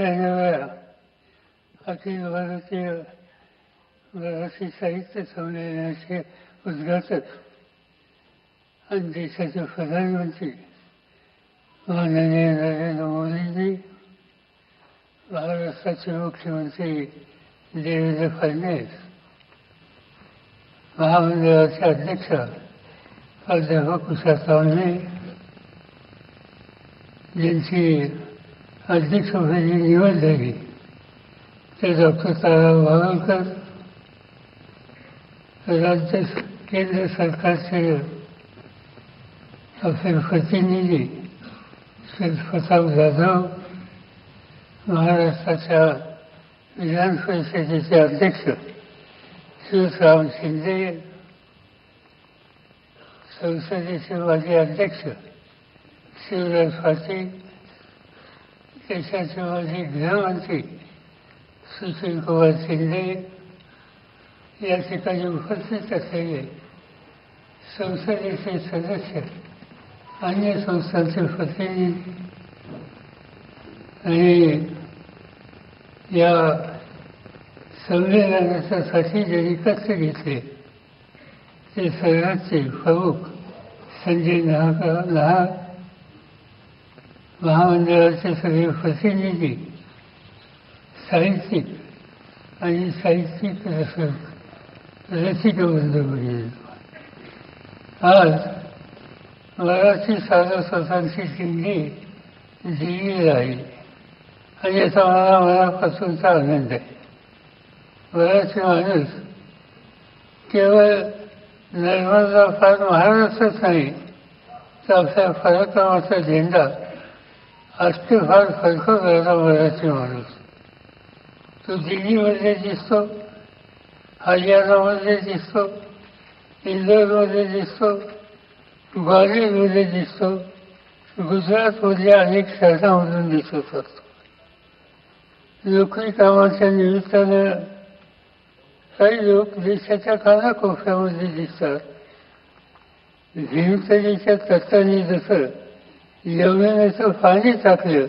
शनिवार अखिल भारतीय मराठी साहित्य संमेलनाचे उद्घाटक आणि देशाचे प्रधानमंत्री माननीय नरेंद्र मोदीजी महाराष्ट्राचे मुख्यमंत्री देवेंद्र फडणवीस महामंडळाचे अध्यक्ष प्राध्यापक उषा चावणे ज्यांची अध्यक्षपदी निवड झाली ते डॉक्टर तारा वागलकर राज्य केंद्र सरकारचे आपले प्रतिनिधी श्री प्रताप जाधव महाराष्ट्राच्या विधान परिषदेचे अध्यक्ष शिवराम शिंदे संसदेचे माजी अध्यक्ष शिवराज पाटील देशाचे माजी गृहमंत्री सुशील कुमार शिंदे या ठिकाणी उपस्थित असलेले संसदेचे सदस्य अन्य संस्थांचे प्रतिनिधी आणि या संमेलनासाठी ज्यांनी कष्ट घेतले ते सर्वांचे प्रमुख संजय नाहका नाहक महामंडळाचे सगळे प्रतिनिधी साहित्यिक आणि साहित्यिक रसक रसिक बंधू आज मराठी साधस्वतांची दिंडी दिली राहील आणि याचा मला मनापासूनचा आनंद आहे. मराठी माणूस केवळ नर्मदा फार महाराष्ट्रच नाही तर आपल्या पराक्रमाचा झेंडा असते फार फडकवणारा मराठी माणूस। तो दिल्लीमध्ये दिसतो हरियाणामध्ये दिसतो इंदोरमध्ये दिसतो ग्वालियरमध्ये दिसतो गुजरातमध्ये अनेक शहरांमधून दिसत असतो। नोकरी कामाच्या निमित्तानं काही लोक देशाच्या कानाकोपऱ्यामध्ये दिसतात भीमसेनीच्या तत्वाने जसं जेवणाचं पाणी टाकलं.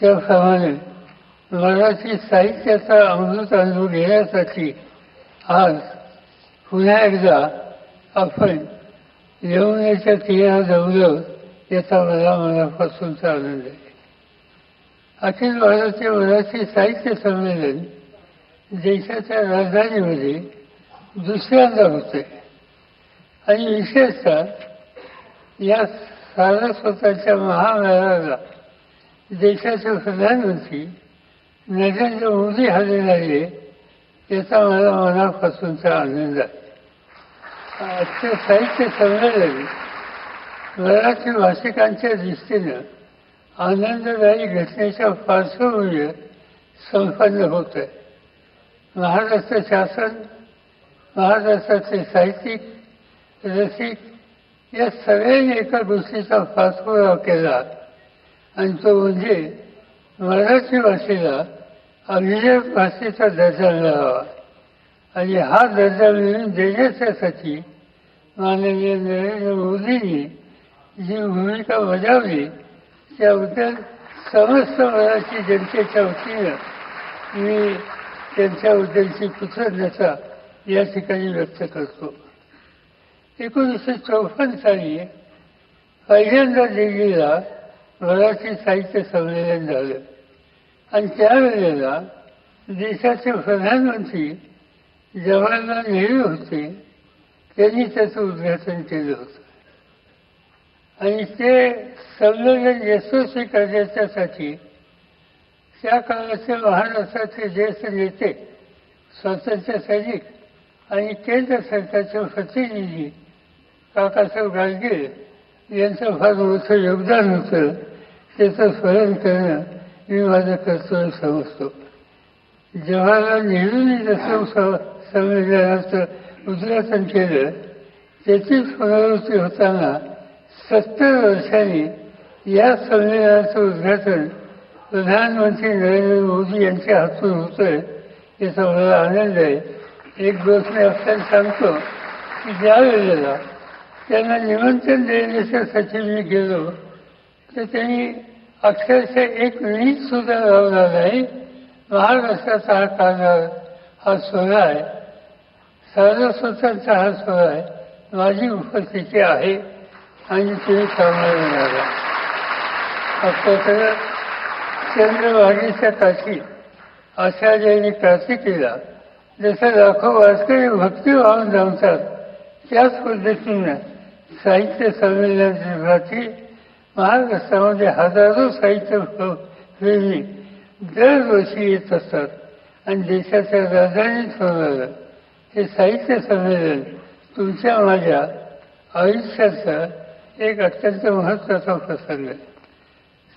त्याप्रमाणे मराठी साहित्याचा अमृत अनुभव घेण्यासाठी आज पुन्हा एकदा आपण जेवणाच्या क्रिया जवळ याचा मला मनापासूनचा आनंद आहे. अखिल भारतीय मराठी साहित्य संमेलन देशाच्या राजधानीमध्ये दुसऱ्यांदा होते आणि विशेषतः या सारस्वताच्या महामेळाव्याला देशाचे प्रधानमंत्री नरेंद्र मोदी हल्ले आहे याचा मला मनापासूनचा आनंद आहे. आजचे साहित्य संमेलन मराठी भाषिकांच्या दृष्टीनं आनंददायी घटनेच्या पार्श्वभूमीवर संपन्न होत आहे महाराष्ट्र शासन महाराष्ट्राचे साहित्यिक रसिक या सगळ्यांनी एका गोष्टीचा पाठपुरावा केला. आणि तो म्हणजे मराठी भाषेला अभिजय भाषेचा दर्जा मिळावा. आणि हा दर्जा मिळवून देण्याच्यासाठी माननीय नरेंद्र मोदींनी जी भूमिका बजावली त्याबद्दल समस्त मराठी जनतेच्या वतीनं मी त्यांच्याबद्दलची कृतज्ञता या ठिकाणी व्यक्त करतो. एकोणीसशे चौपन्न साली पहिल्यांदा दिल्लीला मराठी साहित्य संमेलन झालं. आणि त्यावेळेला देशाचे प्रधानमंत्री जवाहरलाल नेहरू होते. त्यांनी त्याचं उद्घाटन केलं होतं. आणि ते संमेलन यशस्वी करण्याच्यासाठी त्या काळाचे महाराष्ट्राचे ज्येष्ठ नेते स्वातंत्र्य सैनिक आणि केंद्र सरकारचे प्रतिनिधी काकासाहेब गाडगे यांचं फार मोठं योगदान होतं. त्याचं स्मरण करणं मी माझं कर्तव्य समजतो. जवाहरलाल नेहरूंनी जसं संविधानाचं उद्घाटन केलं त्याचीच पुनरावृत्ती होताना सत्तर वर्षांनी या संमेलनाचं उद्घाटन प्रधानमंत्री नरेंद्र मोदी यांच्या हातून होतंय याचा मला आनंद आहे. एक गोष्ट मी आपल्याला सांगतो की ज्या वेळेला त्यांना निमंत्रण देण्याच्यासाठी मी गेलो तर त्यांनी अक्षरशः एक वीज सुद्धा लावला नाही. महाराष्ट्राचा हा कानावर हा सोहळा आहे. सारस्वतांचा हा सोहळा आहे. माझी उपस्थिती आहे आणि तुम्ही सामोरे येणार आपल्याकडं चंद्रवाणीच्या काठी आचार्यांनी केला. जसं लाखो वारकरी भक्ती वाहून जमतात त्याच पद्धतीनं साहित्य संमेलनाची महाराष्ट्रामध्ये हजारो साहित्य प्रेमी दरवर्षी येत असतात आणि देशाच्या राजधानीत होणारं हे साहित्य संमेलन तुमच्या माझ्या आयुष्याचा एक अत्यंत महत्त्वाचा प्रसंग आहे.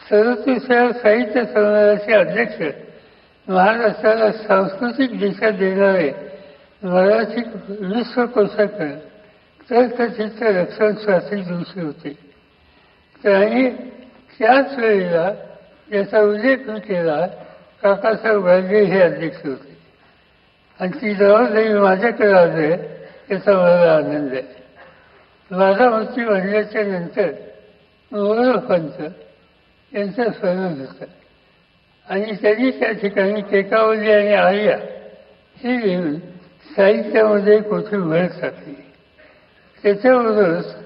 सदतीसव्या साहित्य संमेलनाचे अध्यक्ष महाराष्ट्राला सांस्कृतिक दिशा देणारे मराठी तर तथचित्र रक्षण शास्त्री दिवशी होते त्यांनी त्याच वेळेला याचा उल्लेख केला काकासाहेब गांधी हे अध्यक्ष होते आणि ती जबाबदारी माझ्याकडे आली याचा मला आनंद आहे मृत्यू बनल्याच्या नंतर मोरपंत यांचं स्मरण होतं आणि त्यांनी त्या ठिकाणी केकावली आणि आर्या हे लिहून साहित्यामध्ये कोठे भर टाकली त्याच्याबरोबरच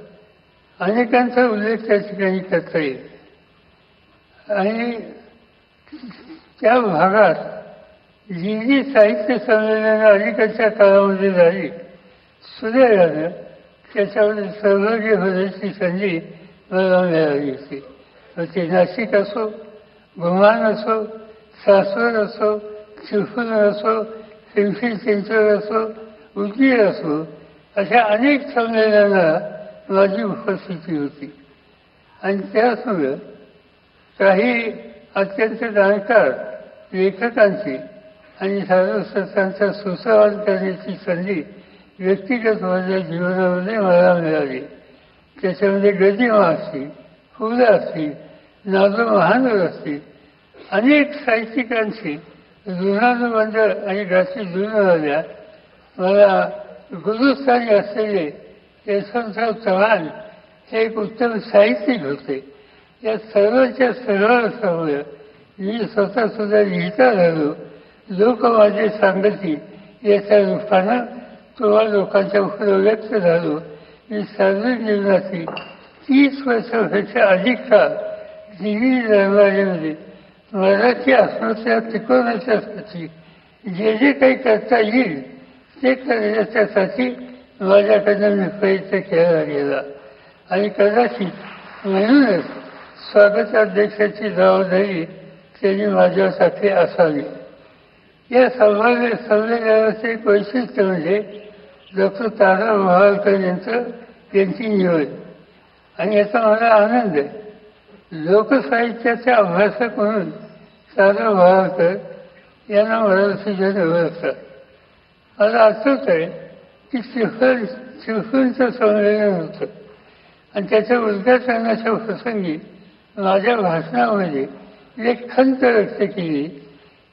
अनेकांचा उल्लेख त्या ठिकाणी करता येईल. आणि त्या भागात जी जी साहित्य संमेलनं अलीकडच्या काळामध्ये झाली. सुदैवानं त्याच्यामध्ये सहभागी होण्याची संधी मला मिळाली होती. मग ते नाशिक असो गुमान असो सासवड असो चिपळूण असो पिंपरी चिंचवड असो उदगीर असो अशा अनेक संमेलनाला माझी उपस्थिती होती. आणि त्यासमोर काही अत्यंत जाणकार लेखकांची आणि साधुसंतांचा सुसंवाद करण्याची संधी व्यक्तिगत माझ्या जीवनामध्ये मला मिळाली. त्याच्यामध्ये गदिमा असतील फुलं असतील नाजो महानूर असतील अनेक साहित्यिकांची मंडळ आणि गाठी जुनं आल्या मला गुरुस्थानी असलेले यशवंतराव चव्हाण हे एक उत्तम साहित्यिक होते. या सर्वांच्या सर्वांसमोर मी स्वतः सुद्धा लिहिता झालो लोक माझे सांगती याच्या रूपानं तुम्हा लोकांच्या पुढे व्यक्त झालो. मी सार्वजनिक जीवनाची तीस वर्षापेक्षा अधिक काळ दिल्ली दरबारीमध्ये मराठी अस्मिता टिकवण्याच्यासाठी जे जे काही करता येईल ते करण्याच्यासाठी माझ्याकडनं मी प्रयत्न केला गेला आणि कदाचित म्हणूनच स्वागताध्यक्षाची जबाबदारी त्यांनी माझ्यासाठी असावी. या संभाव्य संमेलनाचे एक वैशिष्ट्य म्हणजे डॉक्टर तारा महालकर यांचं यांची निवड. आणि याचा मला आनंद आहे. लोकसाहित्याचे अभ्यासक म्हणून तारा महालकर यांना मला मराठीजन ओळखतात मला आठवत आहे की चिफर चिफूरचं संमेलन होतं. आणि त्याच्या उद्घाटनाच्या प्रसंगी माझ्या भाषणामध्ये एक खंत व्यक्त केली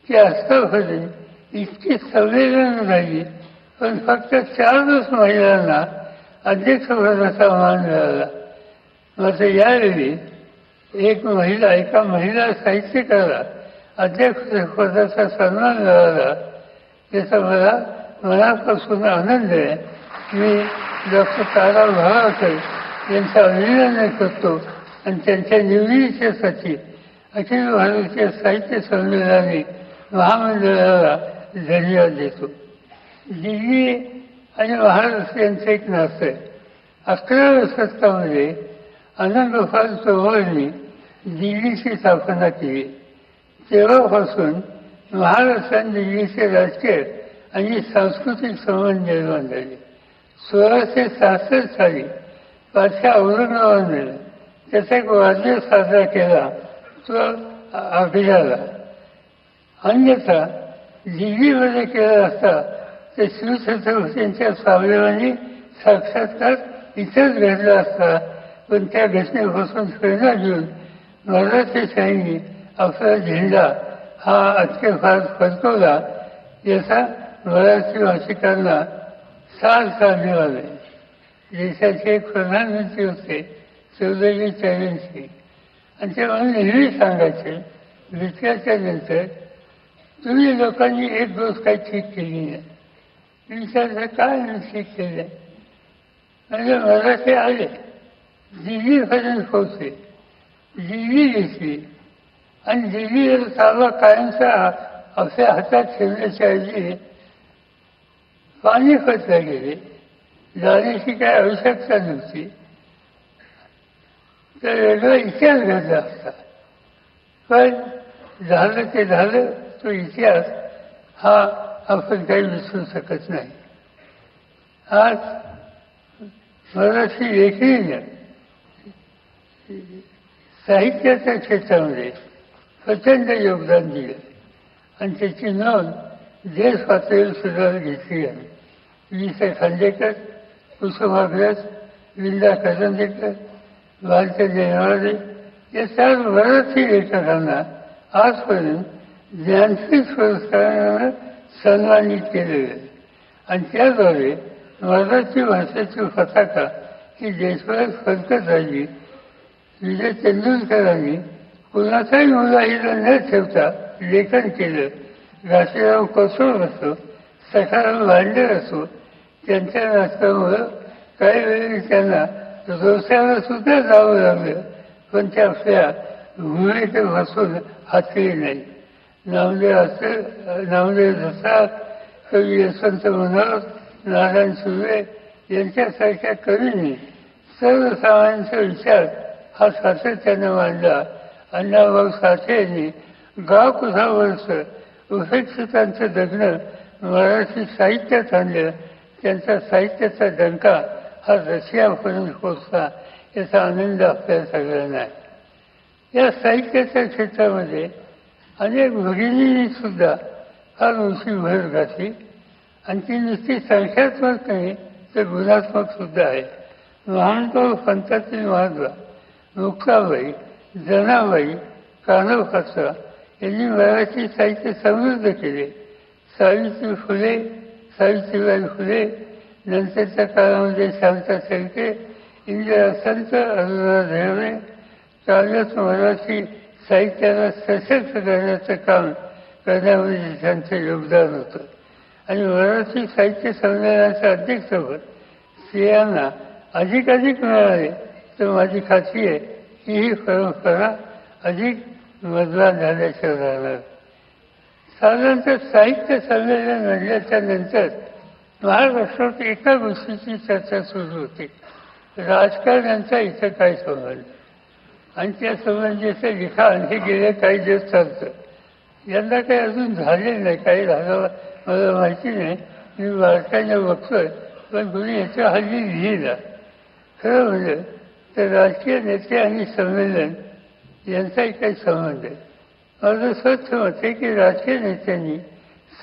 की आस्थापने इतकी संवेदना झाली पण फक्त चारच महिलांना अध्यक्षपदाचा मान मिळाला. मात्र यावेळी एक महिला एका महिला साहित्यकाला अध्यक्षपदाचा सन्मान मिळाला त्याचा मला मनापासून आनंद आहे. मी डॉक्टर तारा भावाकर यांचं अभिनंदन करतो. आणि त्यांच्या निवडीच्यासाठी अखिल भारतीय साहित्य संमेलनाने महामंडळाला धन्यवाद देतो. दिल्ली आणि महाराष्ट्र यांचं एक नातं आहे. अकराव्या शतकामध्ये आनंदगोपाल चव्हाणांनी दिल्लीची स्थापना केली. तेव्हापासून महाराष्ट्र आणि दिल्लीचे राजकीय आणि सांस्कृतिक संबंध निर्माण झाले. सोळाशे सहासष्ट साली पाचशा औरंगाबादने त्याचा एक वाद्य साजरा केला. तो अभिजाला. अन्यथा दिल्लीमध्ये केला असता तर शिवछत्रपतींच्या स्वाभिमानी साक्षात्कार इथंच घडला असता. पण त्या घटनेपासून प्रेरणा घेऊन मराठी शाहीने आपला झेंडा हा अतिशय फार फडकवला याचा मराठी भाषिकांना साल साल मिळाले देशाचे एक प्रधानमंत्री होते चौधरी चरणसिंग आणि ते मला नेहमी सांगायचे. विचारच्या नंतर तुम्ही लोकांनी एक गोष्ट काही ठीक केली नाही. मी विचारलं काय ठीक केलं? म्हणजे मला ते आले दिल्लीपर्यंत पोहोचले दिल्ली दिसली आणि दिल्लीवर ताबा कायमचा आपल्या हातात ठेवण्याच्या ऐवजी पानिपतला गेले जाण्याची काय आवश्यकता नव्हती तर वेगळा इतिहास घडला असता. पण झालं ते झालं तो इतिहास हा आपण काही विसरू शकत नाही. आज मराठी लेखणीनं साहित्याच्या क्षेत्रामध्ये प्रचंड योगदान दिलं. आणि त्याची नोंद देश पातळीवर सुद्धा घेतली आहे वि स खांडेकर कुसुमाग्रज विंदा करंदेकर भारतीय जयवाडे या सर्व मराठी लेखकांना आजपर्यंत ज्ञानपीठ पुरस्कारानं सन्मानित केले आहे. आणि त्याद्वारे मराठी भाषेची पताका ही देशभरात फडकत राहिली विजय तेंडुलकरांनी कुणाचाही मुलाहिला न ठेवता लेखन केलं. घाशीराव कोसळून असो सखाराम भांडेर असो त्यांच्या नाटकामुळं काही वेळी त्यांना रोसायला सुद्धा जावं लागलं पण ते आपल्या भूमीत बसून हातली नाही. नामदेव असं नामदेव जसा कवी यशवंत मनोहर नारायण सुर्वे यांच्यासारख्या कवींनी सर्वसामान्यांचा विचार हा सातत्यानं मांडला. अण्णाभाऊ साठे यांनी गाव कुठा वर्ष उपेक्षितांचं जगणं मराठी साहित्यात आणलं त्यांचा साहित्याचा डंका हा रशियापर्यंत पोचला याचा आनंद आपल्या सगळ्यांना आहे. या साहित्याच्या क्षेत्रामध्ये अनेक भगिनींनी सुद्धा फार उंची भर घातली. आणि ती नुसती संख्यात्मक नाही तर गुणात्मक सुद्धा आहे. महानभाऊ पंथातील महाद्वा मुक्ताबाई जनाबाई कानव कचरा यांनी मराठी साहित्य समृद्ध केले. सावित्री फुले सावित्रीबाई फुले नंतरच्या काळामध्ये शांता शेळके इंदिरा संत अरुणा धेवणे चालत मराठी साहित्याला सशक्त करण्याचं काम करण्यामध्ये त्यांचं योगदान होतं. आणि मराठी साहित्य संमेलनाच्या अध्यक्षपद स्त्रियांना अधिकाधिक मिळाले. तर माझी खात्री आहे की ही परंपरा अधिक मजबूत ज्ञानेश्वर राहणार साधारणतः साहित्य संमेलन म्हणल्याच्या नंतर महाराष्ट्रात एका गोष्टीची चर्चा सुरू होती. राजकारण्यांचा इथं काय संबंध? आणि त्या संबंधीचं लिखाण हे गेले काही दिवस चालतं. यंदा काही अजून झाले नाही काही झालं मला माहिती नाही. मी बारकाईनं बघतोय पण कुणी याच्या हल्ली लिहिला. खरं म्हणजे तर राजकीय नेते आणि संमेलन यांचाही काही संबंध आहे. माझं स्वच्छ मत आहे की राजकीय नेत्यांनी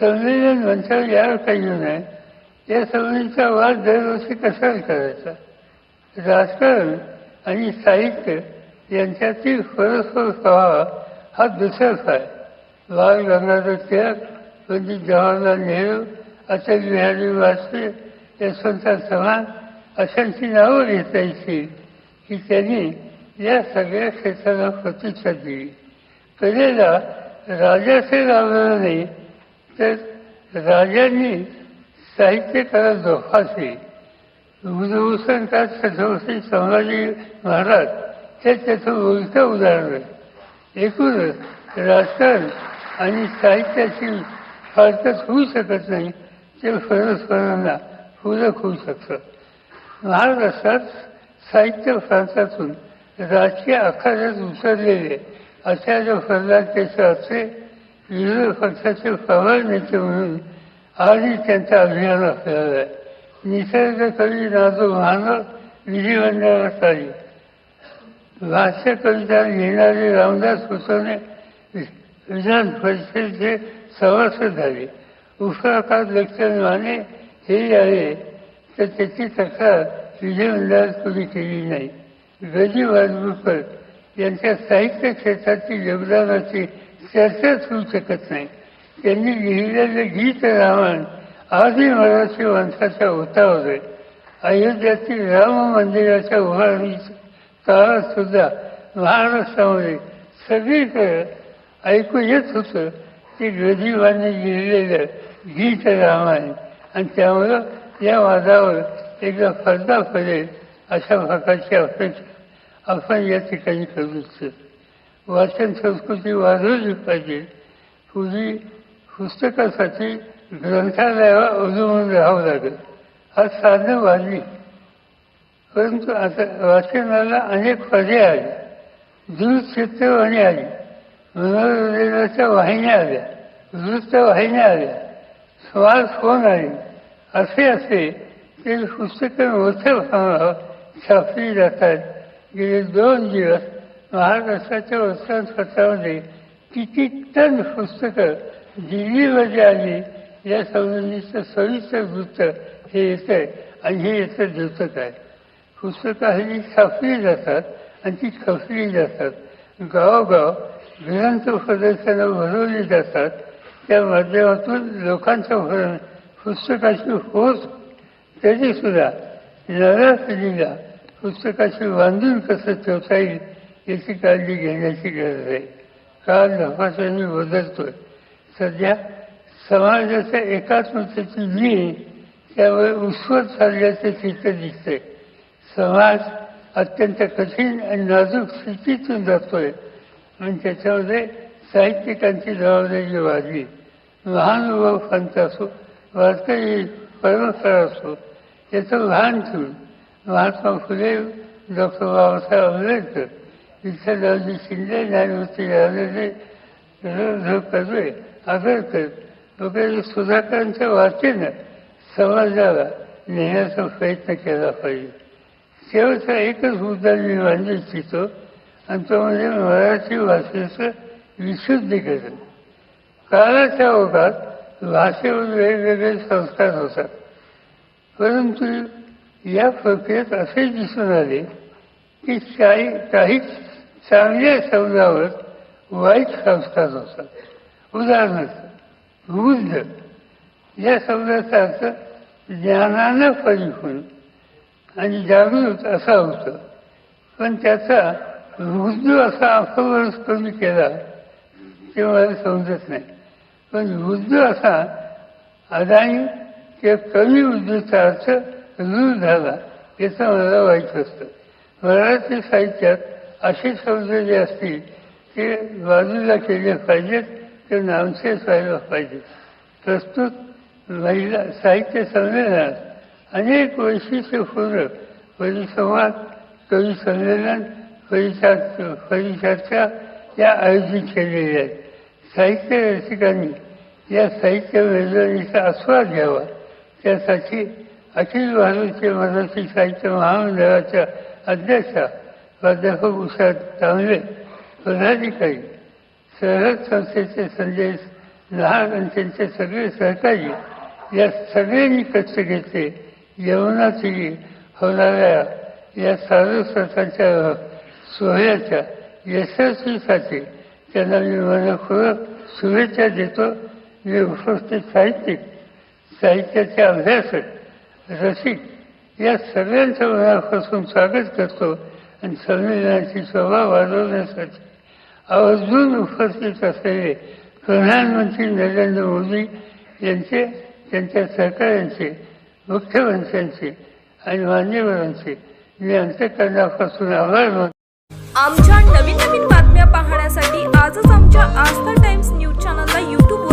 संमेलन मंचावर यावर काही नाही. नये या संबंधीचा वाद दरवर्षी कशाला करायचा? राजकारण आणि साहित्य यांच्यातील परस्पर प्रवाह हा दुसराच आहे बाल गंगाधर टिळक पंडित जवाहरलाल नेहरू अटल बिहारी वाजपेयी यशवंतराव चव्हाण अशांची नावं घेता येतील की त्यांनी या सगळ्या क्षेत्राला प्रतिष्ठा दिली कलेला राजाचे लावलं नाही तर राजांनी साहित्यकाला जोपासली भूषणकार छत्रपती संभाजी महाराज हे त्याचं उलटं उदाहरण आहे. एकूणच राजकारण आणि साहित्याची फारकत होऊ शकत नाही ते परस्परांना पूरक होऊ शकतं. महाराष्ट्रात साहित्य प्रांतातून राजकीय आखाड्यात उतरलेले आचार्य प्रल्हाद केशवाचे विरोधी पक्षाचे प्रबळ नेते म्हणून आजही त्यांचं अभियान आपल्याला आहे. निसर्ग कवी नाजो महानव विधिमंडळात आली भाष्य कविता लिहिणारे रामदास कुसवणे विधान परिषदेचे सभासद झाले. उफराकात लक्षण माने हे आले तर त्याची तक्रार विधिमंडळात कोणी केली नाही. गजी वाजपूरकर यांच्या साहित्य क्षेत्रातील योगदानाची चर्चाच होऊ शकत नाही. त्यांनी लिहिलेले गीत रामायण आजही मराठी माणसाच्या ओठावर आहे. अयोध्यातील राम मंदिराच्या उभारणीच्या काळात सुद्धा महाराष्ट्रामध्ये सगळीकडे ऐकू येत होतं. की गदिबाने लिहिलेलं गीत रामायण. आणि त्यामुळं या वादावर एकदा फरदा पडेल अशा प्रकारची अपेक्षा आपण या ठिकाणी करू इच्छितो वाचन संस्कृती वाढवली पाहिजे. पूर्वी पुस्तकासाठी ग्रंथालयावर अवलंबून राहावं लागेल. हा साधनं वाढली. परंतु आता वाचनाला अनेक पर्याय आले. दूरचित्रवाणी आली. मनोरंजनाच्या वाहिन्या आल्या. वृत्तवाहिन्या आल्या. स्मार्टफोन आले. असे असे ते पुस्तकं मोठ्या प्रमाणावर छापली जातात गेले दोन दिवस महाराष्ट्राच्या वृत्तपत्रामध्ये किती टन पुस्तकं दिल्लीमध्ये आली या संबंधीचं सविस्तर वृत्त हे येतं आणि हे येतं द्योतक आहे. पुस्तकं हल्ली छापली जातात आणि ती खपली जातात. गावोगाव ग्रंथ प्रदर्शनं भरवली जातात. त्या माध्यमातून लोकांच्या भरण पुस्तकाची होत तरीसुद्धा सुद्धा नव्या पिढीला बांधून कसं ठेवता येईल याची काळजी घेण्याची गरज आहे. काळ झपाट्याने बदलतोय. सध्या समाजाच्या एकात्मतेची मी त्यामुळे उत्सव चालल्याचे चित्र दिसते समाज अत्यंत कठीण आणि नाजूक स्थितीतून जातोय आणि त्याच्यामध्ये साहित्यिकांची जबाबदारी वाढली. महानुभावांचा असो वारकरी परंपरा असो याचं भान ठेवून महात्मा फुले डॉक्टर बाबासाहेब आंबेडकर विठ्ठलरावजी शिंदे न्यायमूर्ती राजेंद्र कर्वे आगरकर वगैरे सुधाकरांच्या वाचेनं समाजाला नेण्याचा प्रयत्न केला पाहिजे. शेवटचा एकच मुद्दा मी मांडू इच्छितो आणि तो म्हणजे मराठी भाषेचं विशुद्धीकरण. काळाच्या ओघात भाषेवर वेगवेगळे संस्कार होतात. परंतु या प्रक्रियेत असे दिसून आले की काही काही चांगल्या शब्दावर वाईट संस्कार होतात उदाहरणार्थ बुद्ध या शब्दाचा अर्थ ज्ञानानं परिपूर्ण आणि जागृत असा होतं. पण त्याचा वृद्ध असा अपभ्रंश कमी केला ते मला समजत नाही. पण वृद्ध असा अदानी या कमी वृद्धीचा अर्थ रूढ झाला याचं मला वाईट असतं मराठी साहित्यात असे शब्द जे असतील ते बाजूला केले पाहिजेत ते नामशेष व्हायला पाहिजे प्रस्तुत महिला साहित्य संमेलनात अनेक वैशिष्ट्यपूर्ण परिसंवाद कवी संमेलन परिचर्चा परिचर्चा या आयोजित केलेल्या आहेत. साहित्य रसिकांनी या साहित्य मेजवणीचा आस्वाद घ्यावा. त्यासाठी अखिल भारतीय मराठी साहित्य महामंडळाच्या अध्यक्षा प्राध्यापक उषा तांबे पदाधिकारी सरहद संस्थेचे संजय लहान आणि त्यांचे सगळे सहकारी या सगळ्यांनी कष्ट घेतले. यवनातही होणाऱ्या या सारस्वतांच्या सोहळ्याच्या यशस्वीसाठी त्यांना मी मनपूर्वक शुभेच्छा देतो. मी उपस्थित साहित्यिक साहित्याचे अभ्यासक रसिक या सगळ्यांच्या मनापासून स्वागत करतो आणि संमेलनाची शोभा वाढवण्यासाठी आवर्जून उपस्थित असलेले प्रधानमंत्री नरेंद्र मोदी यांचे त्यांच्या सरकारांचे मुख्यमंत्र्यांचे आणि मान्यवरांचे मी अंतकरणापासून आभार मानतो. आमच्या नवीन नवीन बातम्या पाहण्यासाठी आजच आमच्या आस्था टाइम्स न्यूज चॅनलला यूट्यूब